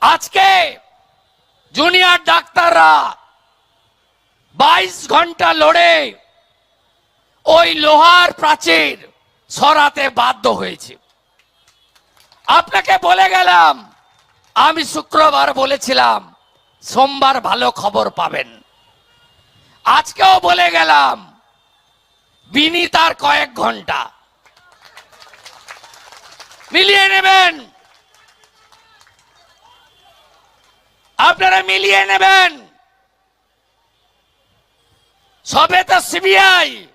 আজকে জুনিয়র ডাক্তাররা বাইশ ঘণ্টা লড়ে ওই লোহার প্রাচীর সরাতে বাধ্য হয়েছে। আপনাকে বলে গেলাম, আমি শুক্রবার বলেছিলাম, সোমবার ভালো খবর পাবেন। আজকেও বলে গেলাম বিনি তার কয়েক ঘণ্টা। মিলিয়ে নেবেন। আপনারা মিলিয়ে নেবেন। সবে তো সিবিআই।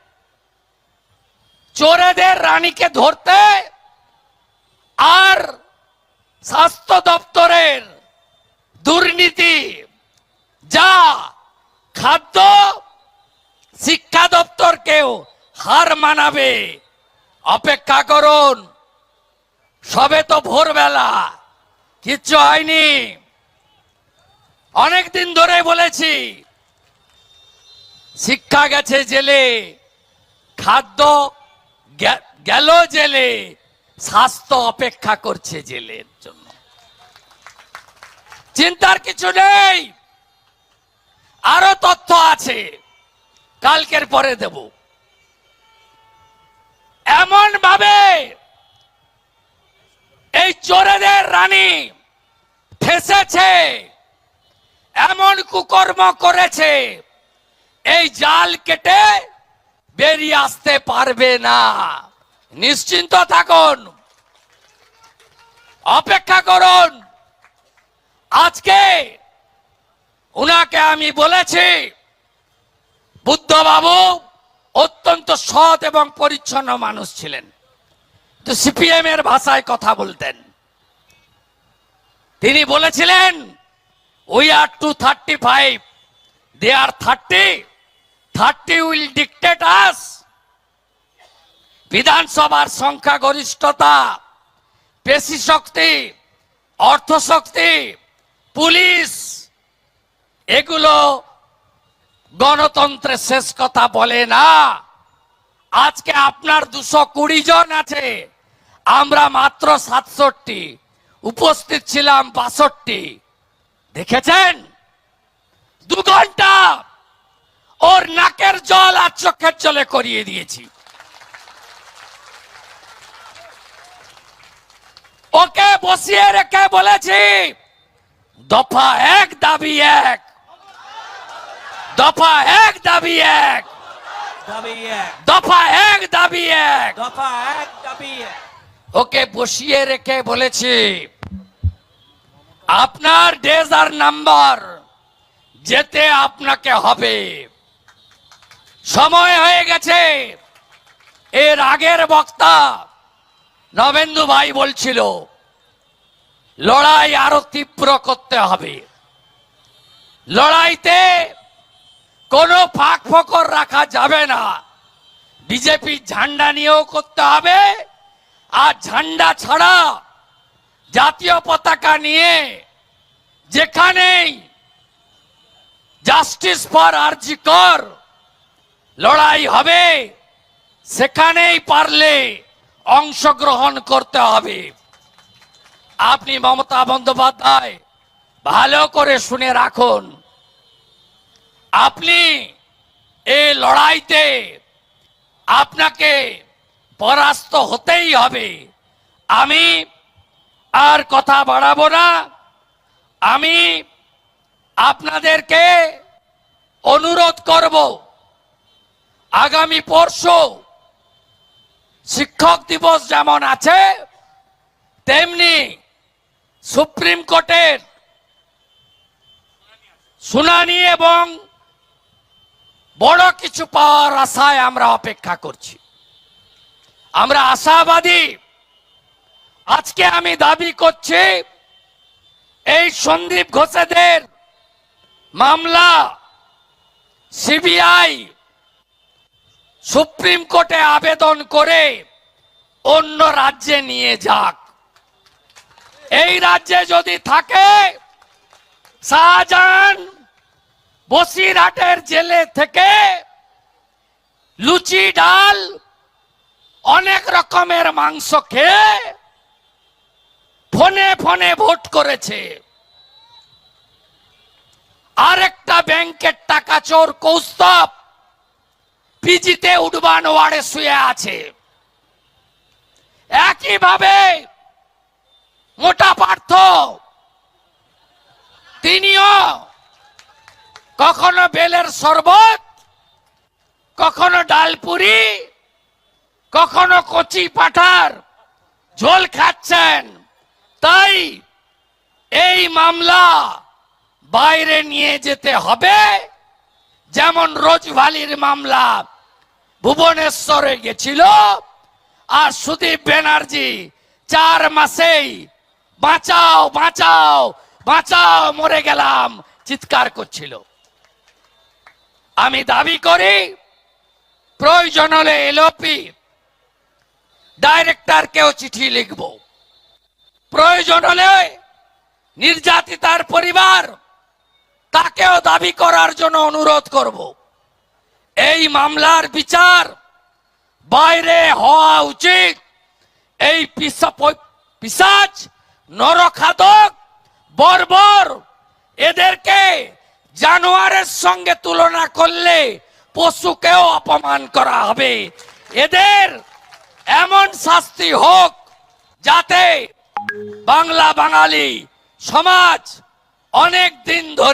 চোরেদের রানীকে ধরতে আর স্বাস্থ্য দপ্তরের দুর্নীতি যা খাদ্য, শিক্ষা দপ্তরকেও হার মানাবে। অপেক্ষা করুন। সবে তো ভোরবেলা। কিচ্ছু হয়নি। অনেক দিন ধরে বলেছি, শিক্ষা গেছে জেলে, খাদ্য গেল জেলে, স্বাস্থ্য অপেক্ষা করছে জেলের জন্য। চিন্তার কিছু নেই, আরও তথ্য আছে, কালকের পরে দেব। এমন ভাবে এই চোরেদের রানী ফেসেছে। এমন কুকর্ম করেছে, এই জাল কেটে বেরিয়ে আসতে পারবে না। নিশ্চিন্ত থাকুন। অপেক্ষা করুন। আজকে উনাকে আমি বলেছি, বুদ্ধবাবু অত্যন্ত সৎ এবং পরিচ্ছন্ন মানুষ ছিলেন। তো সিপিএম এর ভাষায় কথা বলতেন। তিনি বলেছিলেন two thirty five they are thirty thirty will dictate us বিধানসভার সংখ্যাগরিষ্ঠতা পেশি শক্তি অর্থ শক্তি পুলিশ এগুলো গণতন্ত্রের শেষ কথা বলে না। আজকে আপনার দুশো কুড়ি জন আছে। আমরা মাত্র সাতষট্টি। উপস্থিত ছিলাম বাষট্টি। দেখেছেন? দু ঘণ্টা ওর নাকের জল আর চোখের জলে করিয়ে দিয়েছি। ওকে বসিয়ে রেখে বলেছি দফা এক দাবি এক। দফা এক দাবি এক। দাবি এক। দফা এক দাবি এক। দফা এক দাবি এক। ওকে বসিয়ে রেখে বলেছি আপনার ডেজার নাম্বার যেতে আপনাকে হবে। সময় হয়ে গেছে। এর আগের বক্তা নবেন্দু ভাই বলছিল, লড়াই আরও তীব্র করতে হবে। লড়াইতে কোনো ফাঁক ফকর রাখা যাবে না। বিজেপি ঝান্ডা নিয়েও করতে হবে। আর ঝান্ডা ছাড়া জাতীয় পতাকা নিয়ে যেখানেই জাস্টিস ফর আরজি কর লড়াই হবে, সেখানেই পারলে অংশগ্রহণ করতে হবে। আপনি মমতা বন্দ্যোপাধ্যায়, ভালো করে শুনে রাখুন। আপনি এই লড়াইতে আপনাকে পরাস্ত হতেই হবে। আমি আর কথা বাড়াবো না। আমি আপনাদেরকে অনুরোধ করব, আগামী পরশু শিক্ষক দিবস যেমন আছে, তেমনি সুপ্রিম কোর্টের শুনানি এবং বড় কিছু পাওয়ার আশায় আমরা অপেক্ষা করছি। আমরা আশাবাদী আজকে আমি দাবি করছি, এই সন্দীপ ঘোষেদের মামলা সিবিআই সুপ্রিম কোর্টে আবেদন করে অন্য রাজ্যে নিয়ে যাক। এই রাজ্যে যদি থাকে, শাহজাহান বসিরহাটের জেলে থেকে লুচি ডাল অনেক রকমের মাংস খেয়ে ফোনে ফোনে ভোট করেছে। আরেকটা ব্যাংকের টাকা চোর কৌস্তব। পিজিতে উডবান ওয়ার্ডে শুয়ে আছে। একইভাবে মোটা পার্থ, তিনিও কখনো বেলের শরবত, কখনো ডালপুরি, কখনো কচি পাঠার ঝোল খাচ্ছেন। তাই এই মামলা বাইরে নিয়ে যেতে হবে। যেমন রোজভালির মামলা ভুবনেশ্বরে গেছিল, আর সুদীপ ব্যানার্জি চার মাসেই বাঁচাও বাঁচাও বাঁচাও, মরে গেলাম চিৎকার করছিল। আমি দাবি করি, প্রয়োজন হলে এলোপি ডাইরেক্টরকেও চিঠি লিখব। প্রয়োজন হলে নির্যাতিতার পরিবার তাকেও দাবি করার জন্য অনুরোধ করব। এই মামলার বিচার বাইরে হওয়া উচিত। এই পিসা- প- নরখাদক বর্বর, এদেরকে জানোয়ারের সঙ্গে তুলনা করলে পশুকেও অপমান করা হবে। এদের এমন শাস্তি হোক যাতে বাংলা বাঙালি সমাজ অনেক দিন ধরে